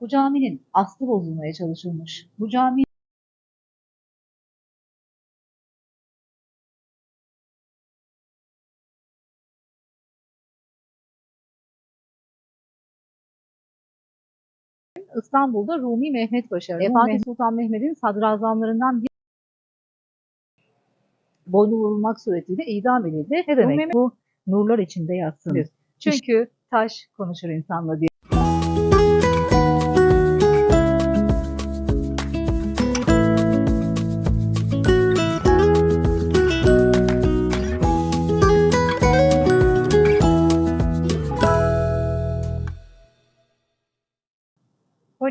bu caminin aslı bozulmaya çalışılmış. Bu cami İstanbul'da Rumi Mehmet Paşa, e, Fatih Sultan Mehmet'in sadrazamlarından bir boynu vurulmak suretiyle idam edildi. Ne demek Mehmet- bu? Nurlar içinde yatsın. Çünkü taş konuşur insanla diye.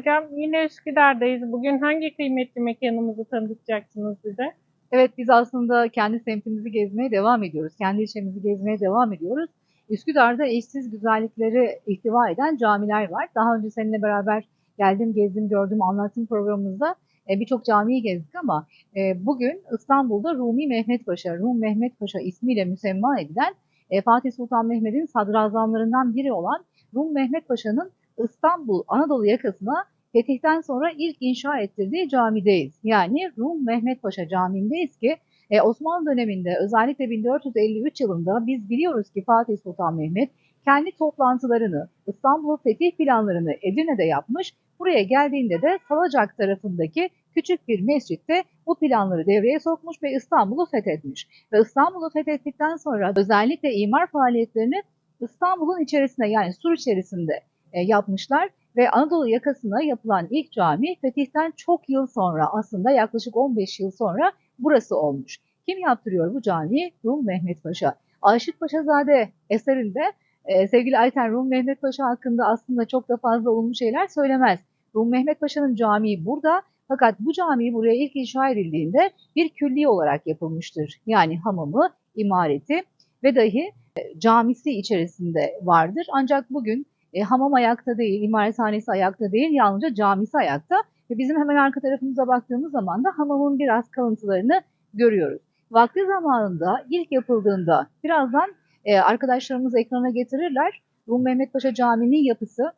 Hocam yine Üsküdar'dayız. Bugün hangi kıymetli mekanımızı tanıtacaksınız bize? Evet biz aslında kendi semtimizi gezmeye devam ediyoruz. Kendi ilçemizi gezmeye devam ediyoruz. Üsküdar'da eşsiz güzellikleri ihtiva eden camiler var. Daha önce seninle beraber geldim, gezdim, gördüm, anlattım programımızda e, birçok camiyi gezdik ama e, bugün İstanbul'da Rumi Mehmet Paşa, Rum Mehmet Paşa ismiyle müsemma edilen e, Fatih Sultan Mehmet'in sadrazamlarından biri olan Rum Mehmet Paşa'nın İstanbul Anadolu yakasına fetihten sonra ilk inşa ettirdiği camideyiz. Yani Rum Mehmet Paşa Camii'ndeyiz ki e, Osmanlı döneminde özellikle 1453 yılında biz biliyoruz ki Fatih Sultan Mehmet kendi toplantılarını, İstanbul fetih planlarını Edirne'de yapmış. Buraya geldiğinde de Salacak tarafındaki küçük bir mescitte bu planları devreye sokmuş ve İstanbul'u fethetmiş. Ve İstanbul'u fethettikten sonra özellikle imar faaliyetlerini İstanbul'un içerisinde yani sur içerisinde e, yapmışlar ve Anadolu yakasına yapılan ilk cami fetihten çok yıl sonra aslında yaklaşık 15 yıl sonra burası olmuş. Kim yaptırıyor bu camiyi? Rum Mehmet Paşa. Aşık Paşazade eserinde e, sevgili Ayten Rum Mehmet Paşa hakkında aslında çok da fazla olumlu şeyler söylemez. Rum Mehmet Paşa'nın camii burada fakat bu cami buraya ilk inşa edildiğinde bir külliye olarak yapılmıştır. Yani hamamı, imareti ve dahi e, camisi içerisinde vardır. Ancak bugün e, hamam ayakta değil, imarethanesi ayakta değil, yalnızca camisi ayakta. Ve bizim hemen arka tarafımıza baktığımız zaman da hamamın biraz kalıntılarını görüyoruz. Vakti zamanında ilk yapıldığında birazdan e, arkadaşlarımız ekrana getirirler. Rum Mehmet Paşa Camii'nin yapısı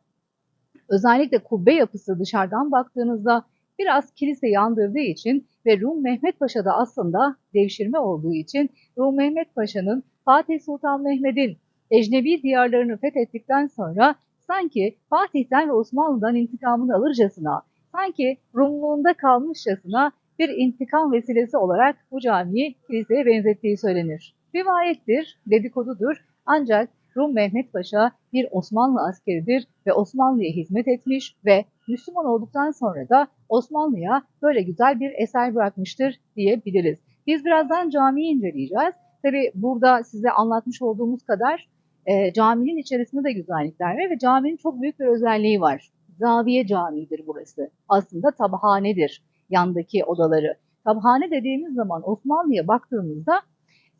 özellikle kubbe yapısı dışarıdan baktığınızda biraz kilise yandırdığı için ve Rum Mehmet Paşa'da aslında devşirme olduğu için Rum Mehmet Paşa'nın Fatih Sultan Mehmet'in ecnebi diyarlarını fethettikten sonra sanki Fatih'ten ve Osmanlı'dan intikamını alırcasına, sanki Rumluğunda kalmışçasına bir intikam vesilesi olarak bu camiyi kiliseye benzettiği söylenir. Rivayettir, dedikodudur ancak Rum Mehmet Paşa bir Osmanlı askeridir ve Osmanlı'ya hizmet etmiş ve Müslüman olduktan sonra da Osmanlı'ya böyle güzel bir eser bırakmıştır diyebiliriz. Biz birazdan camiyi inceleyeceğiz. Tabi burada size anlatmış olduğumuz kadar e, caminin içerisinde de güzellikler var ve caminin çok büyük bir özelliği var. Zaviye camidir burası. Aslında tabhanedir yandaki odaları. Tabhane dediğimiz zaman Osmanlı'ya baktığımızda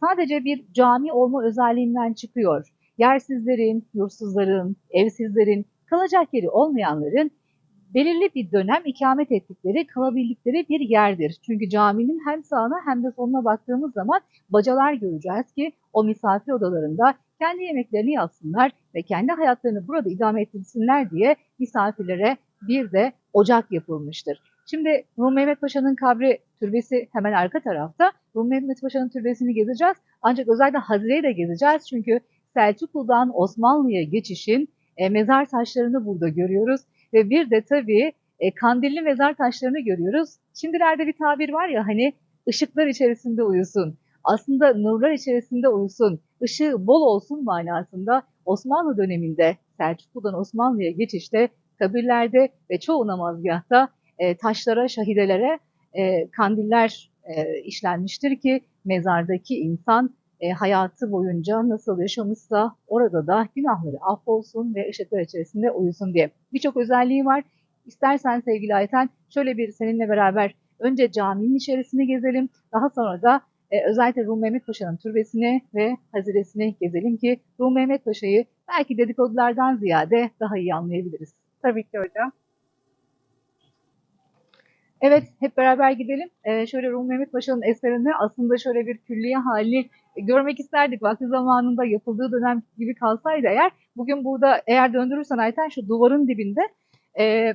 sadece bir cami olma özelliğinden çıkıyor. Yersizlerin, yursuzların, evsizlerin, kalacak yeri olmayanların belirli bir dönem ikamet ettikleri, kalabildikleri bir yerdir. Çünkü caminin hem sağına hem de soluna baktığımız zaman bacalar göreceğiz ki o misafir odalarında kendi yemeklerini yapsınlar ve kendi hayatlarını burada idame ettirsinler diye misafirlere bir de ocak yapılmıştır. Şimdi Rum Mehmet Paşa'nın kabri türbesi hemen arka tarafta. Rum Mehmet Paşa'nın türbesini gezeceğiz. Ancak özellikle Hazire'yi de gezeceğiz. Çünkü Selçuklu'dan Osmanlı'ya geçişin e, mezar taşlarını burada görüyoruz. Ve bir de tabii e, kandilli mezar taşlarını görüyoruz. Şimdilerde bir tabir var ya hani ışıklar içerisinde uyusun. Aslında nurlar içerisinde uyusun. Işığı bol olsun manasında Osmanlı döneminde Selçuklu'dan Osmanlı'ya geçişte kabirlerde ve çoğu namazgahta e, taşlara, şahidelere e, kandiller e, işlenmiştir ki mezardaki insan e, hayatı boyunca nasıl yaşamışsa orada da günahları affolsun ve ışıklar içerisinde uyusun diye. Birçok özelliği var. İstersen sevgili Ayten şöyle bir seninle beraber önce caminin içerisini gezelim. Daha sonra da e, özellikle Rum Mehmet Paşa'nın türbesini ve haziresini gezelim ki Rum Mehmet Paşa'yı belki dedikodulardan ziyade daha iyi anlayabiliriz. Tabii ki hocam. Evet, hep beraber gidelim. Ee, şöyle Rum Mehmet Paşa'nın eserini aslında şöyle bir külliye hali görmek isterdik. Vakti zamanında yapıldığı dönem gibi kalsaydı eğer, bugün burada eğer döndürürsen Ayten şu duvarın dibinde e,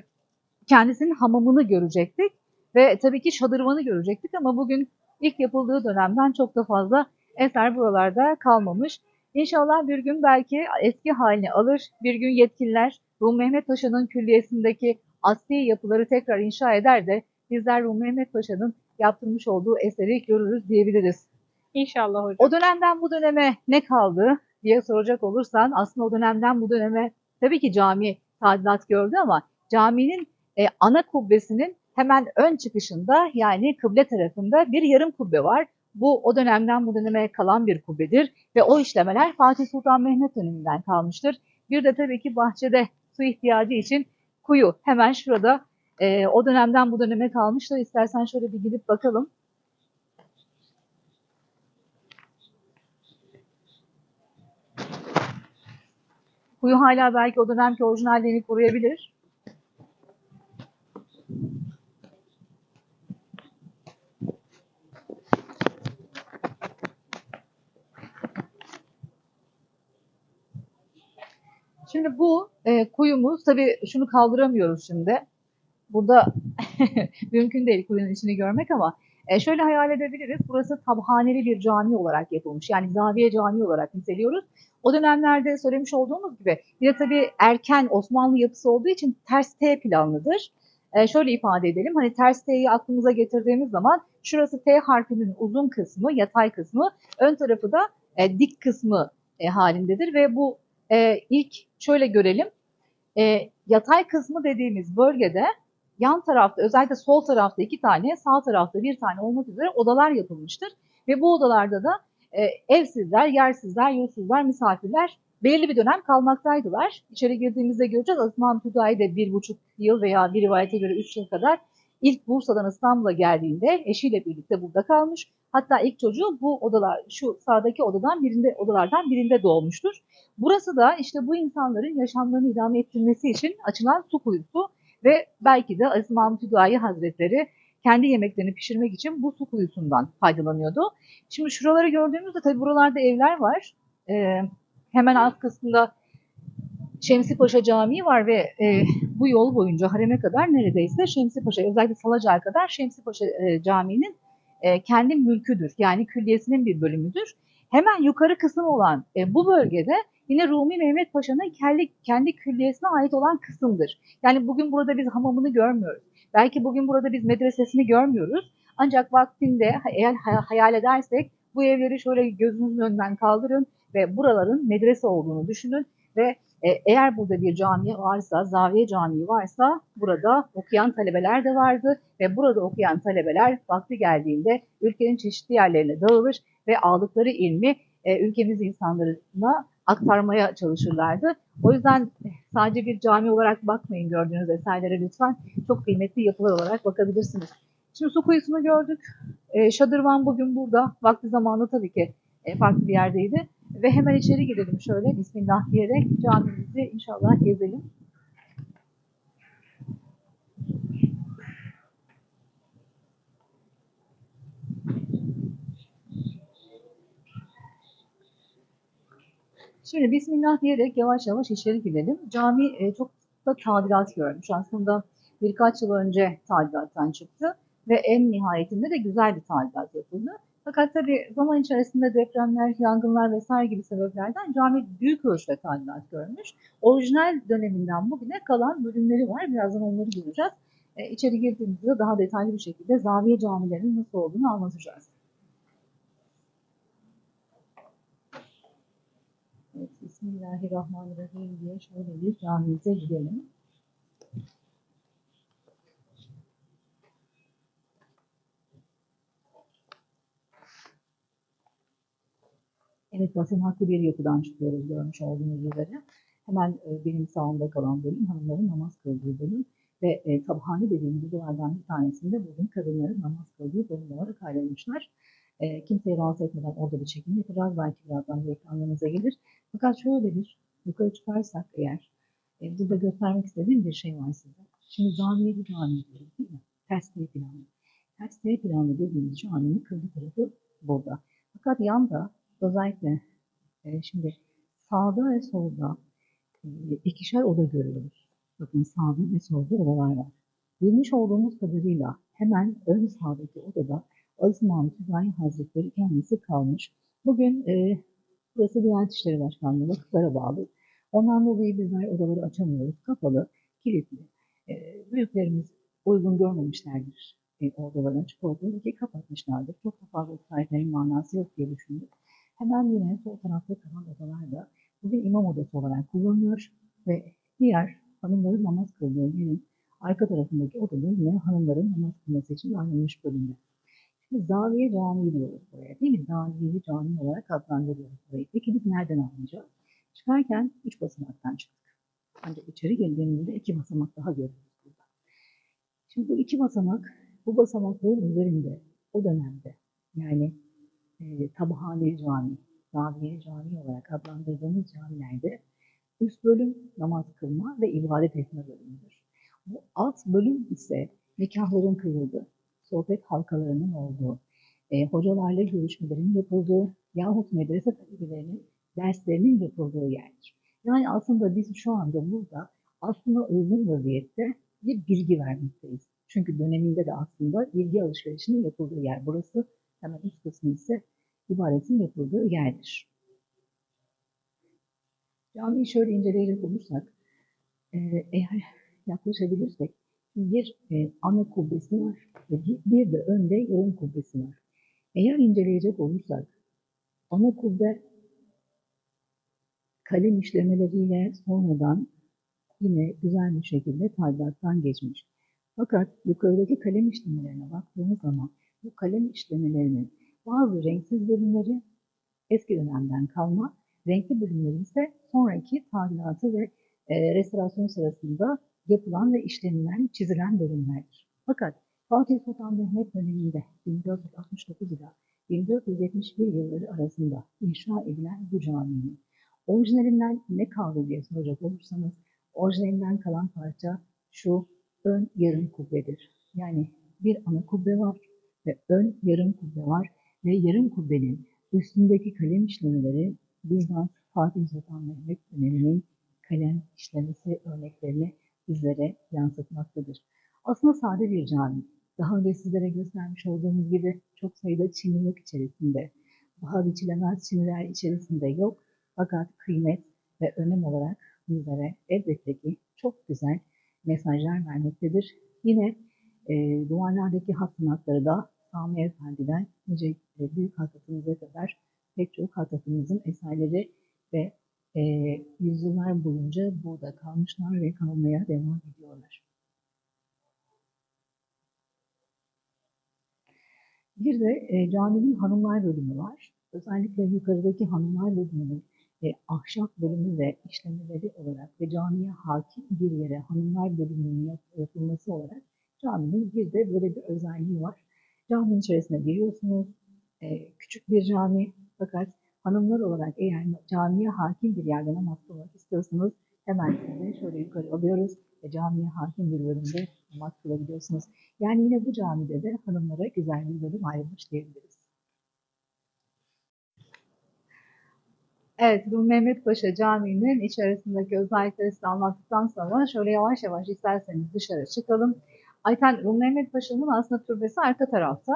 kendisinin hamamını görecektik ve tabii ki şadırvanı görecektik ama bugün ilk yapıldığı dönemden çok da fazla eser buralarda kalmamış. İnşallah bir gün belki eski halini alır. Bir gün yetkililer Rum Mehmet Paşa'nın külliyesindeki asli yapıları tekrar inşa eder de bizler Rum Mehmet Paşa'nın yaptırmış olduğu eseri görürüz diyebiliriz. İnşallah hocam. O dönemden bu döneme ne kaldı diye soracak olursan aslında o dönemden bu döneme tabii ki cami tadilat gördü ama caminin e, ana kubbesinin hemen ön çıkışında yani kıble tarafında bir yarım kubbe var. Bu o dönemden bu döneme kalan bir kubbedir ve o işlemeler Fatih Sultan Mehmet döneminden kalmıştır. Bir de tabii ki bahçede su ihtiyacı için kuyu hemen şurada e, o dönemden bu döneme kalmıştır. İstersen şöyle bir gidip bakalım. Kuyu hala belki o dönemki orijinalliğini koruyabilir. Şimdi bu e, kuyumuz tabii şunu kaldıramıyoruz şimdi. Burada mümkün değil kuyunun içini görmek ama e, şöyle hayal edebiliriz. Burası tabhaneli bir cami olarak yapılmış. Yani zaviye cami olarak niteliyoruz. O dönemlerde söylemiş olduğumuz gibi bir de tabii erken Osmanlı yapısı olduğu için ters T planlıdır. E, şöyle ifade edelim. Hani ters T'yi aklımıza getirdiğimiz zaman şurası T harfinin uzun kısmı, yatay kısmı, ön tarafı da e, dik kısmı e, halindedir ve bu e, ilk şöyle görelim. E, yatay kısmı dediğimiz bölgede yan tarafta özellikle sol tarafta iki tane sağ tarafta bir tane olmak üzere odalar yapılmıştır. Ve bu odalarda da e, evsizler, yersizler, yurtsuzlar, misafirler belirli bir dönem kalmaktaydılar. İçeri girdiğimizde göreceğiz Osman Tugay de bir buçuk yıl veya bir rivayete göre üç yıl kadar ilk Bursa'dan İstanbul'a geldiğinde eşiyle birlikte burada kalmış. Hatta ilk çocuğu bu odalar, şu sağdaki odadan birinde, odalardan birinde doğmuştur. Burası da işte bu insanların yaşamlarını idame ettirmesi için açılan su kuyusu ve belki de Aziz Mahmut Hüdayi Hazretleri kendi yemeklerini pişirmek için bu su kuyusundan faydalanıyordu. Şimdi şuraları gördüğümüzde tabii buralarda evler var. Ee, hemen alt kısmında Şemsi Paşa Camii var ve e, bu yol boyunca hareme kadar neredeyse Şemsi Paşa, özellikle Salacak'a kadar Şemsi Paşa e, Camii'nin e, kendi mülküdür. Yani külliyesinin bir bölümüdür. Hemen yukarı kısım olan e, bu bölgede yine Rumi Mehmet Paşa'nın kendi, kendi külliyesine ait olan kısımdır. Yani bugün burada biz hamamını görmüyoruz. Belki bugün burada biz medresesini görmüyoruz. Ancak vaktinde eğer hayal edersek bu evleri şöyle gözünüzün önünden kaldırın ve buraların medrese olduğunu düşünün ve e, eğer burada bir cami varsa, zaviye camii varsa burada okuyan talebeler de vardı ve burada okuyan talebeler vakti geldiğinde ülkenin çeşitli yerlerine dağılır ve aldıkları ilmi e, ülkemiz insanlarına aktarmaya çalışırlardı. O yüzden sadece bir cami olarak bakmayın gördüğünüz eserlere lütfen. Çok kıymetli yapılar olarak bakabilirsiniz. Şimdi su kuyusunu gördük. E, Şadırvan bugün burada. Vakti zamanında tabii ki e, farklı bir yerdeydi. Ve hemen içeri girelim şöyle Bismillah diyerek camimizi inşallah gezelim. Şimdi Bismillah diyerek yavaş yavaş içeri gidelim. Cami e, çok da tadilat görmüş. Aslında birkaç yıl önce tadilattan çıktı ve en nihayetinde de güzel bir tadilat yapıldı. Fakat tabii zaman içerisinde depremler, yangınlar vesaire gibi sebeplerden cami büyük ölçüde tadilat görmüş. Orijinal döneminden bugüne kalan bölümleri var. Birazdan onları göreceğiz. E, içeri girdiğimizde daha detaylı bir şekilde zaviye camilerinin nasıl olduğunu anlatacağız. Evet, Bismillahirrahmanirrahim diye şöyle bir camimize gidelim. Evet, basamaklı bir yapıdan çıkıyoruz görmüş olduğunuz üzere. Hemen e, benim sağımda kalan bölüm hanımların namaz kıldığı bölüm ve e, tabhane dediğimiz odalardan bir tanesinde bugün kadınların namaz kıldığı bölüm olarak ayrılmışlar. E, kimseyi rahatsız etmeden orada bir çekim yapacağız. Belki birazdan bir ekranlarınıza gelir. Fakat şöyle bir yukarı çıkarsak eğer e, burada göstermek istediğim bir şey var size. Şimdi zaviye bir cami diyoruz değil mi? Ters T planı. Ters T planı dediğimiz caminin kırdı tarafı burada. Fakat yanda özellikle e, şimdi sağda ve solda e, ikişer oda görüyoruz. Bakın sağda ve solda odalar var. Bilmiş olduğumuz kadarıyla hemen ön sağdaki odada Aziz Mahmut Hüdayi Hazretleri kendisi kalmış. Bugün e, burası Diyanet İşleri Başkanlığı vakıflara bağlı. Ondan dolayı bizler odaları açamıyoruz. Kapalı, kilitli. E, büyüklerimiz uygun görmemişlerdir e, odaların açık olduğunu ki kapatmışlardır. Çok da fazla ısrarların manası yok diye düşündük. Hemen yine sol tarafta kalan odalar da bugün imam odası olarak kullanılıyor ve diğer hanımların namaz kıldığı yerin arka tarafındaki odada yine hanımların namaz kılması için ayrılmış bölümde. Şimdi Zaviye Camii diyoruz buraya değil mi? Zaviye Camii olarak adlandırıyoruz burayı. Peki biz nereden anlayacağız? Çıkarken üç basamaktan çıktık. Ancak içeri geldiğimizde iki basamak daha görüyoruz burada. Şimdi bu iki basamak, bu basamakların üzerinde o dönemde yani e, Tabahane Camii, Zaviye Camii olarak adlandırdığımız camilerde üst bölüm namaz kılma ve ibadet etme bölümüdür. Bu alt bölüm ise nikahların kıyıldığı, sohbet halkalarının olduğu, e, hocalarla görüşmelerin yapıldığı yahut medrese talebelerinin derslerinin yapıldığı yerdir. Yani aslında biz şu anda burada aslında uygun vaziyette bir bilgi vermekteyiz. Çünkü döneminde de aslında bilgi alışverişinin yapıldığı yer burası. Hemen üst kısmı ise ibaretin yapıldığı yerdir. Camiyi şöyle inceleyecek olursak, e, eğer yaklaşabilirsek bir e, ana kubbesi var ve bir, de önde yarım kubbesi var. Eğer inceleyecek olursak ana kubbe kalem işlemeleriyle sonradan yine güzel bir şekilde tadilattan geçmiş. Fakat yukarıdaki kalem işlemelerine baktığımız zaman bu kalem işlemelerinin bazı renksiz bölümleri eski dönemden kalma, renkli bölümleri ise sonraki tadilatı ve e, restorasyon sırasında yapılan ve işlenilen, çizilen bölümlerdir. Fakat Fatih Sultan Mehmet döneminde 1469 ile 1471 yılları arasında inşa edilen bu caminin orijinalinden ne kaldı diye soracak olursanız orijinalinden kalan parça şu ön yarım kubbedir. Yani bir ana kubbe var ve ön yarım kubbe var ve yarım kubbenin üstündeki kalem işlemeleri bizzat Fatih Sultan Mehmet döneminin kalem işlemesi örneklerini bizlere yansıtmaktadır. Aslında sade bir cami. Daha önce sizlere göstermiş olduğumuz gibi çok sayıda çini yok içerisinde. Paha biçilemez çiniler içerisinde yok. Fakat kıymet ve önem olarak bizlere elbette ki çok güzel mesajlar vermektedir. Yine e, duvarlardaki hat sanatları da Sami Efendi'den nice e, büyük hattatımıza kadar pek çok hattatımızın eserleri ve e, yüzyıllar boyunca burada kalmışlar ve kalmaya devam ediyorlar. Bir de e, caminin hanımlar bölümü var. Özellikle yukarıdaki hanımlar bölümünün e, ahşap bölümü ve işlemeleri olarak ve camiye hakim bir yere hanımlar bölümünün yap, yapılması olarak caminin bir de böyle bir özelliği var. Caminin içerisine giriyorsunuz. E, küçük bir cami fakat hanımlar olarak eğer camiye hakim bir yerde namaz kılmak istiyorsanız hemen sizi şöyle yukarı alıyoruz ve camiye hakim bir bölümde namaz kılabiliyorsunuz. Yani yine bu camide de hanımlara güzel bir bölüm ayrılmış diyebiliriz. Evet, Rum Mehmet Paşa Camii'nin içerisindeki özellikleri size anlattıktan sonra şöyle yavaş yavaş isterseniz dışarı çıkalım. Ayten Rum Mehmet Paşa'nın aslında türbesi arka tarafta.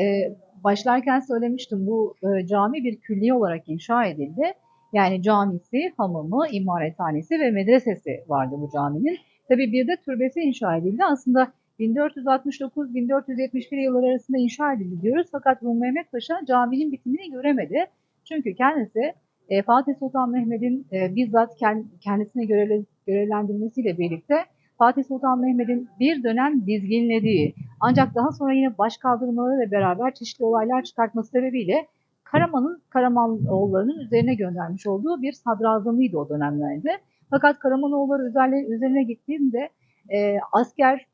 Ee, başlarken söylemiştim bu e, cami bir külliye olarak inşa edildi. Yani camisi, hamamı, imarethanesi ve medresesi vardı bu caminin. Tabii bir de türbesi inşa edildi. Aslında 1469-1471 yılları arasında inşa edildi diyoruz. Fakat Rum Mehmet Paşa caminin bitimini göremedi. Çünkü kendisi e, Fatih Sultan Mehmet'in e, bizzat kendisine görev, görevlendirmesiyle birlikte Fatih Sultan Mehmet'in bir dönem dizginlediği ancak daha sonra yine baş kaldırmalarıyla beraber çeşitli olaylar çıkartması sebebiyle Karaman'ın Karamanoğulları'nın üzerine göndermiş olduğu bir sadrazamıydı o dönemlerde. Fakat Karamanoğulları üzerine, üzerine gittiğinde e, asker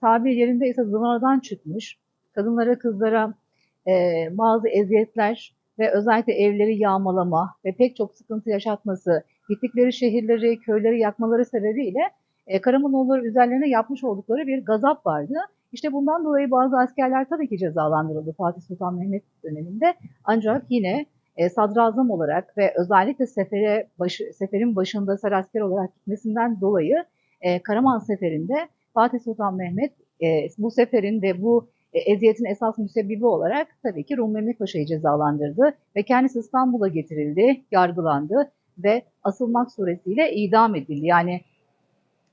tabir yerinde ise zıvanadan çıkmış. Kadınlara, kızlara e, bazı eziyetler ve özellikle evleri yağmalama ve pek çok sıkıntı yaşatması, gittikleri şehirleri, köyleri yakmaları sebebiyle e, Karamanoğulları üzerlerine yapmış oldukları bir gazap vardı. İşte bundan dolayı bazı askerler tabii ki cezalandırıldı Fatih Sultan Mehmet döneminde. Ancak yine e, sadrazam olarak ve özellikle sefere başı, seferin başında serasker olarak gitmesinden dolayı e, Karaman seferinde Fatih Sultan Mehmet e, bu seferin ve bu e, eziyetin esas müsebbibi olarak tabii ki Rum Mehmet Paşa'yı cezalandırdı ve kendisi İstanbul'a getirildi, yargılandı ve asılmak suretiyle idam edildi. Yani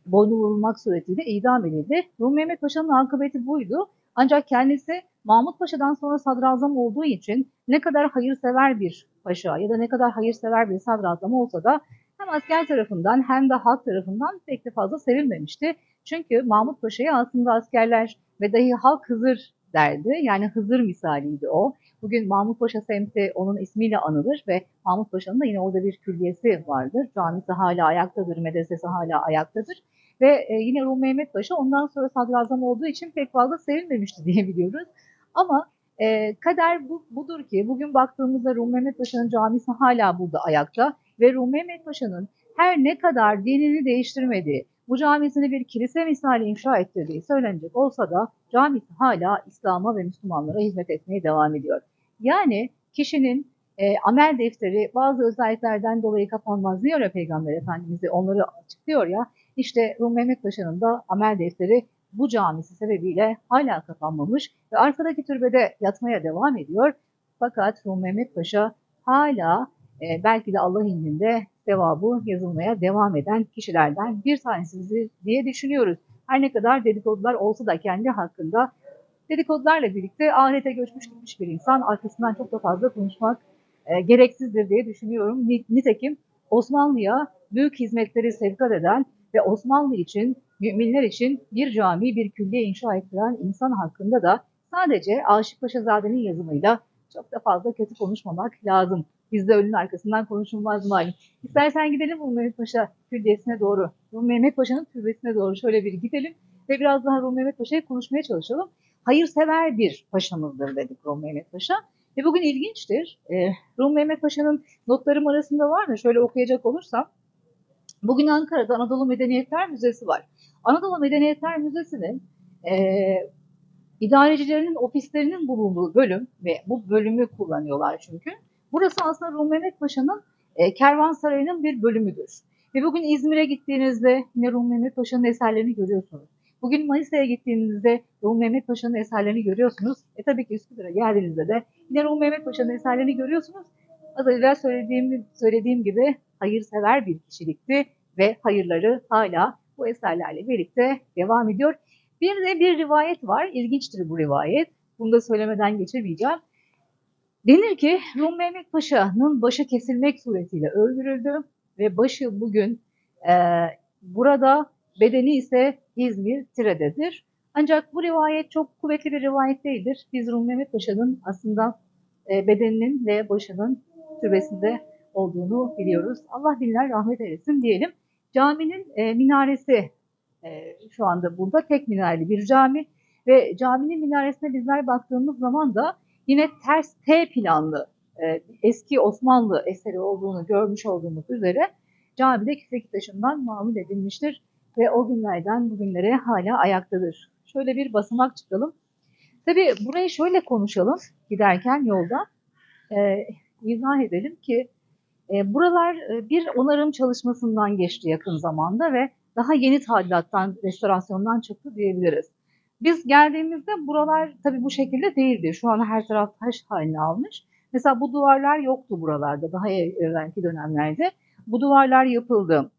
boynu vurulmak suretiyle idam edildi. Rum Mehmet Paşa'nın akıbeti buydu. Ancak kendisi Mahmut Paşa'dan sonra sadrazam olduğu için ne kadar hayırsever bir paşa ya da ne kadar hayırsever bir sadrazam olsa da hem asker tarafından hem de halk tarafından pek de fazla sevilmemişti. Çünkü Mahmut Paşa'ya aslında askerler ve dahi halk Hızır derdi. Yani Hızır misaliydi o. Bugün Mahmut Paşa semti onun ismiyle anılır ve Mahmut Paşa'nın da yine orada bir külliyesi vardır. Camisi hala ayaktadır, medresesi hala ayaktadır. Ve e, yine Rum Mehmet Paşa ondan sonra sadrazam olduğu için pek fazla sevilmemişti diye biliyoruz. Ama e, kader bu, budur ki bugün baktığımızda Rum Mehmet Paşa'nın camisi hala burada ayakta ve Rum Mehmet Paşa'nın her ne kadar dinini değiştirmediği, bu camisini bir kilise misali inşa ettirdiği söylenecek olsa da camisi hala İslam'a ve Müslümanlara hizmet etmeye devam ediyor. Yani kişinin e, amel defteri bazı özelliklerden dolayı kapanmaz diyor ya Peygamber Efendimiz'i onları açıklıyor ya. İşte Rum Mehmet Paşa'nın da amel defteri bu camisi sebebiyle hala kapanmamış ve arkadaki türbede yatmaya devam ediyor. Fakat Rum Mehmet Paşa hala e, belki de Allah indinde sevabı yazılmaya devam eden kişilerden bir tanesi diye düşünüyoruz. Her ne kadar dedikodular olsa da kendi hakkında dedikodularla birlikte ahirete göçmüş gitmiş bir insan arkasından çok da fazla konuşmak e, gereksizdir diye düşünüyorum. Nitekim Osmanlı'ya büyük hizmetleri sevkat eden ve Osmanlı için, müminler için bir cami, bir külliye inşa ettiren insan hakkında da sadece Aşık Paşazade'nin yazımıyla çok da fazla kötü konuşmamak lazım. Bizde ölünün arkasından konuşulmaz malum. İstersen gidelim Rum Mehmet Paşa külliyesine doğru. Rum Mehmet Paşa'nın türbesine doğru şöyle bir gidelim ve biraz daha Rum Mehmet Paşa'yı konuşmaya çalışalım. Hayırsever bir paşamızdır dedik Rum Mehmet Paşa. Ve bugün ilginçtir. Ee, Rum Mehmet Paşa'nın notlarım arasında var mı? Şöyle okuyacak olursam. Bugün Ankara'da Anadolu Medeniyetler Müzesi var. Anadolu Medeniyetler Müzesi'nin e, idarecilerinin ofislerinin bulunduğu bölüm ve bu bölümü kullanıyorlar çünkü. Burası aslında Rum Paşa'nın e, kervansarayının bir bölümüdür. Ve bugün İzmir'e gittiğinizde yine Rum Mehmet Paşa'nın eserlerini görüyorsunuz. Bugün Manisa'ya gittiğinizde Rum Mehmet Paşa'nın eserlerini görüyorsunuz. E tabii ki Üsküdar'a geldiğinizde de yine Rum Mehmet Paşa'nın eserlerini görüyorsunuz. Az evvel söylediğim, söylediğim gibi hayırsever bir kişilikti ve hayırları hala bu eserlerle birlikte devam ediyor. Bir de bir rivayet var. İlginçtir bu rivayet. Bunu da söylemeden geçemeyeceğim. Denir ki Rum Mehmet Paşa'nın başı kesilmek suretiyle öldürüldü ve başı bugün e, burada bedeni ise İzmir Tire'dedir. Ancak bu rivayet çok kuvvetli bir rivayet değildir. Biz Rum Mehmet Paşa'nın aslında e, bedeninin ve başının türbesinde olduğunu biliyoruz. Allah dinler rahmet eylesin diyelim. Caminin e, minaresi e, şu anda burada tek minareli bir cami ve caminin minaresine bizler baktığımız zaman da yine ters T planlı e, eski Osmanlı eseri olduğunu görmüş olduğumuz üzere camide kiseki taşından mamul edilmiştir ve o günlerden bugünlere hala ayaktadır. Şöyle bir basamak çıkalım. Tabii burayı şöyle konuşalım giderken yolda. E, izah edelim ki e, buralar e, bir onarım çalışmasından geçti yakın zamanda ve daha yeni tadilattan, restorasyondan çıktı diyebiliriz. Biz geldiğimizde buralar tabii bu şekilde değildi. Şu an her taraf taş halini almış. Mesela bu duvarlar yoktu buralarda daha evvelki dönemlerde. Bu duvarlar yapıldı.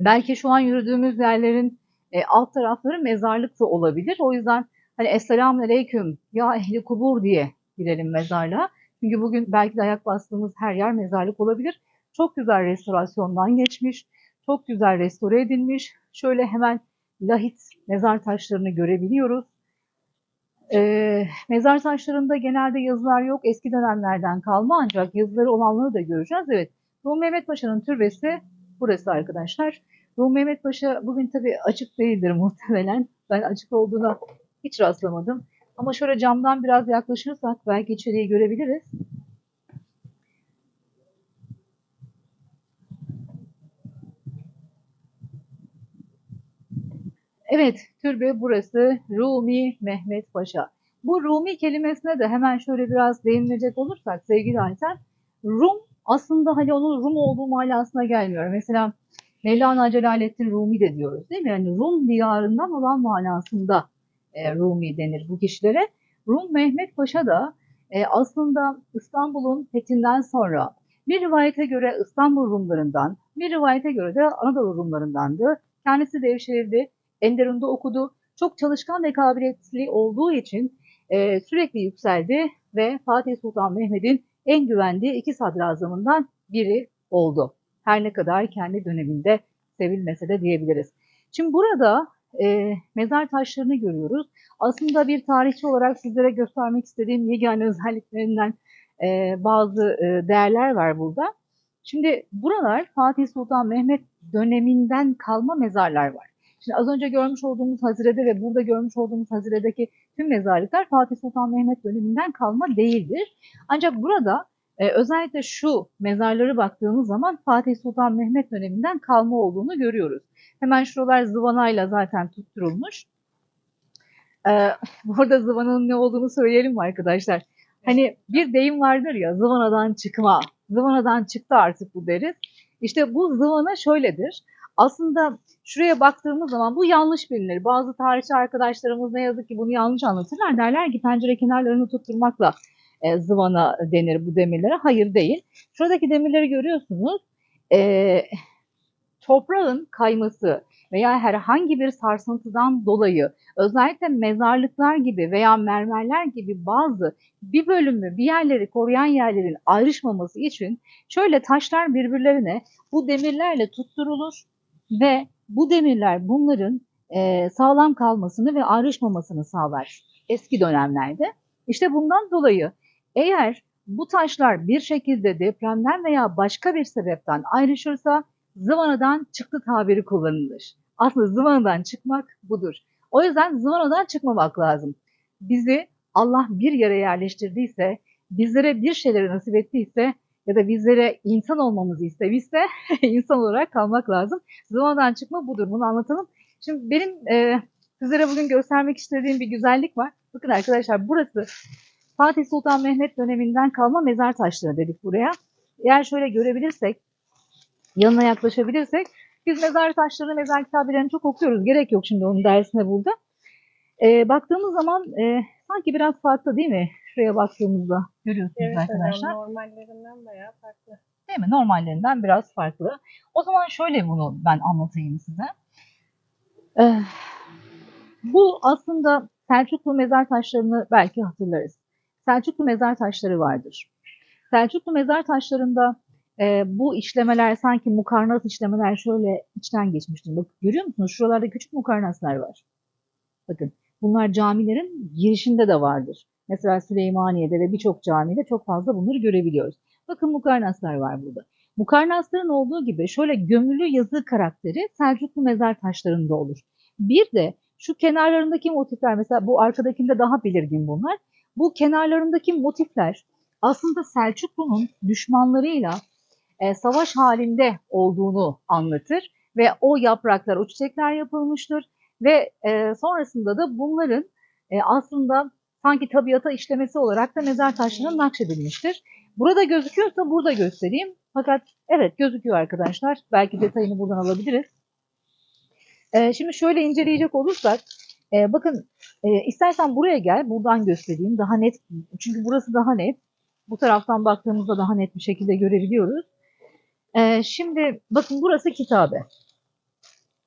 Belki şu an yürüdüğümüz yerlerin e, alt tarafları mezarlık da olabilir. O yüzden hani Esselamu Aleyküm ya ehli kubur diye girelim mezarlığa. Çünkü bugün belki de ayak bastığımız her yer mezarlık olabilir. Çok güzel restorasyondan geçmiş. Çok güzel restore edilmiş. Şöyle hemen lahit mezar taşlarını görebiliyoruz. Ee, mezar taşlarında genelde yazılar yok. Eski dönemlerden kalma ancak yazıları olanları da göreceğiz. Evet. Rum Mehmet Paşa'nın türbesi burası arkadaşlar. Rum Mehmet Paşa bugün tabii açık değildir muhtemelen. Ben açık olduğuna hiç rastlamadım. Ama şöyle camdan biraz yaklaşırsak belki içeriği görebiliriz. Evet, türbe burası Rumi Mehmet Paşa. Bu Rumi kelimesine de hemen şöyle biraz değinilecek olursak sevgili Ayten, Rum aslında hani onun Rum olduğu manasına gelmiyor. Mesela Mevlana Celaleddin Rumi de diyoruz değil mi? Yani Rum diyarından olan manasında e, Rumi denir bu kişilere. Rum Mehmet Paşa da e, aslında İstanbul'un fethinden sonra bir rivayete göre İstanbul Rumlarından, bir rivayete göre de Anadolu Rumlarındandı. Kendisi Devşehir'de, Enderun'da okudu. Çok çalışkan ve kabiliyetli olduğu için e, sürekli yükseldi ve Fatih Sultan Mehmet'in en güvendiği iki sadrazamından biri oldu. Her ne kadar kendi döneminde sevilmese de diyebiliriz. Şimdi burada e, mezar taşlarını görüyoruz. Aslında bir tarihçi olarak sizlere göstermek istediğim yegane özelliklerinden e, bazı e, değerler var burada. Şimdi buralar Fatih Sultan Mehmet döneminden kalma mezarlar var. Şimdi az önce görmüş olduğumuz Hazire'de ve burada görmüş olduğumuz Hazire'deki tüm mezarlıklar Fatih Sultan Mehmet döneminden kalma değildir. Ancak burada e, özellikle şu mezarları baktığımız zaman Fatih Sultan Mehmet döneminden kalma olduğunu görüyoruz. Hemen şuralar zıvanayla zaten tutturulmuş. Ee, burada zıvananın ne olduğunu söyleyelim mi arkadaşlar? Hani bir deyim vardır ya zıvanadan çıkma. Zıvanadan çıktı artık bu deriz. İşte bu zıvana şöyledir. Aslında şuraya baktığımız zaman bu yanlış bilinir. Bazı tarihçi arkadaşlarımız ne yazık ki bunu yanlış anlatırlar. Derler ki pencere kenarlarını tutturmakla e, zıvana denir bu demirlere. Hayır değil. Şuradaki demirleri görüyorsunuz. E, toprağın kayması veya herhangi bir sarsıntıdan dolayı özellikle mezarlıklar gibi veya mermerler gibi bazı bir bölümü bir yerleri koruyan yerlerin ayrışmaması için şöyle taşlar birbirlerine bu demirlerle tutturulur ve bu demirler bunların e, sağlam kalmasını ve ayrışmamasını sağlar eski dönemlerde. İşte bundan dolayı eğer bu taşlar bir şekilde depremden veya başka bir sebepten ayrışırsa zıvanadan çıktı tabiri kullanılır. Aslında zıvanadan çıkmak budur. O yüzden zıvanadan çıkmamak lazım. Bizi Allah bir yere yerleştirdiyse, bizlere bir şeyleri nasip ettiyse ya da bizlere insan olmamızı istemişse insan olarak kalmak lazım. Zıvanadan çıkma budur. Bunu anlatalım. Şimdi benim e, sizlere bugün göstermek istediğim bir güzellik var. Bakın arkadaşlar burası Fatih Sultan Mehmet döneminden kalma mezar taşları dedik buraya. Eğer şöyle görebilirsek, yanına yaklaşabilirsek biz mezar taşlarını, mezar kitabelerini çok okuyoruz. Gerek yok şimdi onun dersine burada. Ee, baktığımız zaman e, sanki biraz farklı değil mi? Şuraya baktığımızda görüyorsunuz Evet arkadaşlar. normallerinden bayağı farklı. Değil mi? Normallerinden biraz farklı. O zaman şöyle bunu ben anlatayım size. Ee, bu aslında Selçuklu mezar taşlarını belki hatırlarız. Selçuklu mezar taşları vardır. Selçuklu mezar taşlarında e, bu işlemeler sanki mukarnas işlemeler şöyle içten geçmiştir. Bak görüyor musunuz? Şuralarda küçük mukarnaslar var. Bakın bunlar camilerin girişinde de vardır. Mesela Süleymaniye'de ve birçok camide çok fazla bunları görebiliyoruz. Bakın mukarnaslar var burada. Mukarnasların olduğu gibi şöyle gömülü yazı karakteri Selçuklu mezar taşlarında olur. Bir de şu kenarlarındaki motifler mesela bu arkadakinde daha belirgin bunlar. Bu kenarlarındaki motifler aslında Selçuklu'nun düşmanlarıyla e, savaş halinde olduğunu anlatır ve o yapraklar, o çiçekler yapılmıştır ve e, sonrasında da bunların e, aslında sanki tabiata işlemesi olarak da mezar taşlarına nakşedilmiştir. Burada gözüküyorsa burada göstereyim. Fakat evet gözüküyor arkadaşlar. Belki detayını buradan alabiliriz. E, şimdi şöyle inceleyecek olursak, e, bakın e, istersen buraya gel, buradan göstereyim. Daha net, çünkü burası daha net. Bu taraftan baktığımızda daha net bir şekilde görebiliyoruz. Ee, şimdi bakın burası kitabe.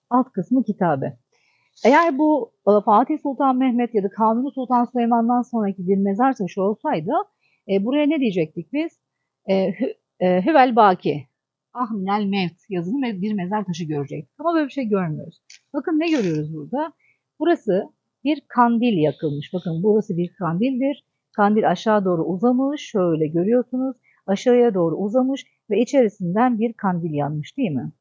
Alt kısmı kitabe. Eğer bu e, Fatih Sultan Mehmet ya da Kanuni Sultan Süleyman'dan sonraki bir mezar taşı olsaydı e, buraya ne diyecektik biz? E, hü- e, Hüvel Baki. Ahminel Mevt yazılı bir mezar taşı görecektik. Ama böyle bir şey görmüyoruz. Bakın ne görüyoruz burada? Burası bir kandil yakılmış. Bakın burası bir kandildir. Kandil aşağı doğru uzamış. Şöyle görüyorsunuz. Aşağıya doğru uzamış ve içerisinden bir kandil yanmış değil mi?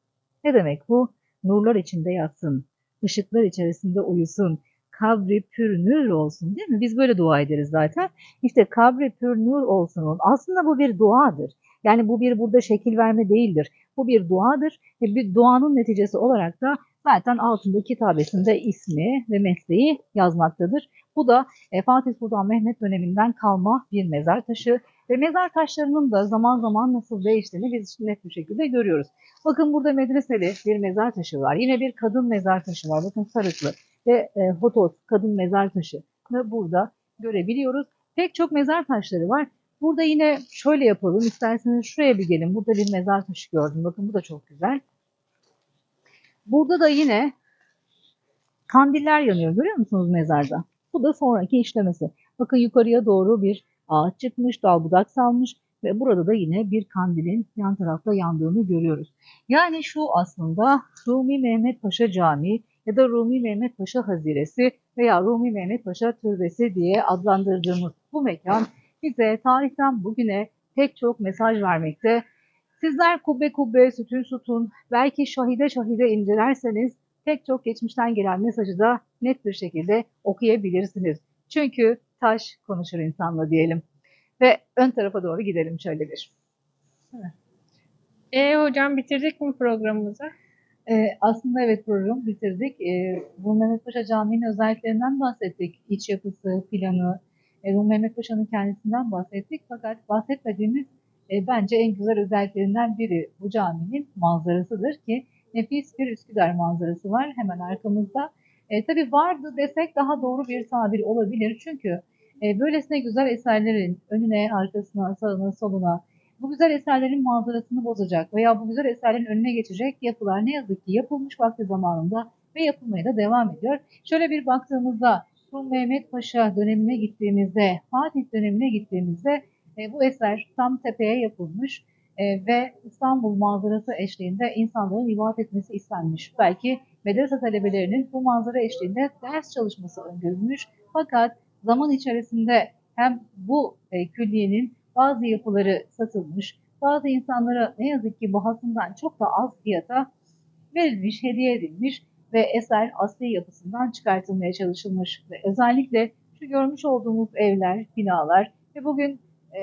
Ne demek bu? Nurlar içinde yatsın, ışıklar içerisinde uyusun, kabri pür nur olsun değil mi? Biz böyle dua ederiz zaten. İşte kabri pür nur olsun. Aslında bu bir duadır. Yani bu bir burada şekil verme değildir. Bu bir duadır ve bir duanın neticesi olarak da zaten altında kitabesinde ismi ve mesleği yazmaktadır. Bu da e, Fatih Sultan Mehmet döneminden kalma bir mezar taşı Ve mezar taşlarının da zaman zaman nasıl değiştiğini biz net bir şekilde görüyoruz. Bakın burada medreseli bir mezar taşı var. Yine bir kadın mezar taşı var. Bakın sarıklı ve e, hotos kadın mezar taşı burada görebiliyoruz. Pek çok mezar taşları var. Burada yine şöyle yapalım. İsterseniz şuraya bir gelin. Burada bir mezar taşı gördüm. Bakın bu da çok güzel. Burada da yine kandiller yanıyor. Görüyor musunuz mezarda? Bu da sonraki işlemesi. Bakın yukarıya doğru bir ağaç çıkmış, dal budak salmış ve burada da yine bir kandilin yan tarafta yandığını görüyoruz. Yani şu aslında Rumi Mehmet Paşa Camii ya da Rumi Mehmet Paşa Haziresi veya Rumi Mehmet Paşa Türbesi diye adlandırdığımız bu mekan bize tarihten bugüne pek çok mesaj vermekte. Sizler kubbe kubbe, sütun sütun, belki şahide şahide incelerseniz pek çok geçmişten gelen mesajı da net bir şekilde okuyabilirsiniz. Çünkü taş konuşur insanla diyelim. Ve ön tarafa doğru gidelim şöyle bir. E hocam bitirdik mi programımızı? Ee, aslında evet programı bitirdik. Ee, bu Mehmet Paşa Camii'nin özelliklerinden bahsettik. İç yapısı, planı, e, bu Mehmet Paşa'nın kendisinden bahsettik. Fakat bahsetmediğimiz e, bence en güzel özelliklerinden biri bu caminin manzarasıdır ki nefis bir Üsküdar manzarası var hemen arkamızda. E, tabii vardı desek daha doğru bir tabir olabilir. Çünkü e, böylesine güzel eserlerin önüne, arkasına, sağına, soluna bu güzel eserlerin manzarasını bozacak veya bu güzel eserlerin önüne geçecek yapılar ne yazık ki yapılmış vakti zamanında ve yapılmaya da devam ediyor. Şöyle bir baktığımızda bu Mehmet Paşa dönemine gittiğimizde, Fatih dönemine gittiğimizde e, bu eser tam tepeye yapılmış e, ve İstanbul manzarası eşliğinde insanların ibadet etmesi istenmiş. Belki medrese talebelerinin bu manzara eşliğinde ders çalışması öngörülmüş. Fakat zaman içerisinde hem bu e, külliyenin bazı yapıları satılmış, bazı insanlara ne yazık ki bahasından çok da az fiyata verilmiş, hediye edilmiş ve eser asli yapısından çıkartılmaya çalışılmış. Ve özellikle şu görmüş olduğumuz evler, binalar ve bugün e,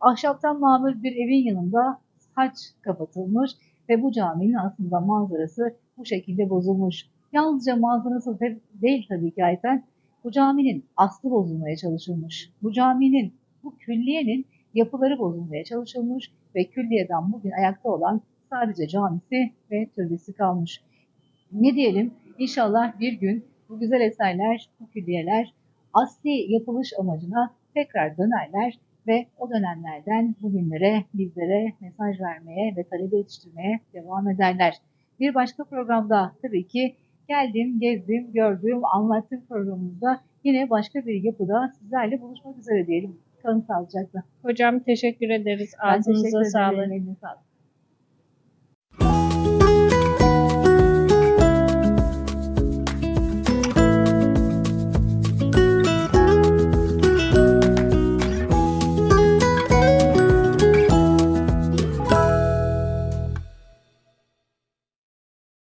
ahşaptan mamul bir evin yanında saç kapatılmış ve bu caminin aslında manzarası bu şekilde bozulmuş. Yalnızca manzarası de- değil tabii ki Ayten. Bu caminin aslı bozulmaya çalışılmış. Bu caminin, bu külliyenin yapıları bozulmaya çalışılmış ve külliyeden bugün ayakta olan sadece camisi ve türbesi kalmış. Ne diyelim? İnşallah bir gün bu güzel eserler, bu külliyeler asli yapılış amacına tekrar dönerler ve o dönemlerden bugünlere, bizlere mesaj vermeye ve talebe yetiştirmeye devam ederler. Bir başka programda tabii ki geldim, gezdim, gördüm, anlattığım programımızda yine başka bir yapıda sizlerle buluşmak üzere diyelim. Kalın sağlıcakla. Hocam teşekkür ederiz. Ağzınıza sağlık.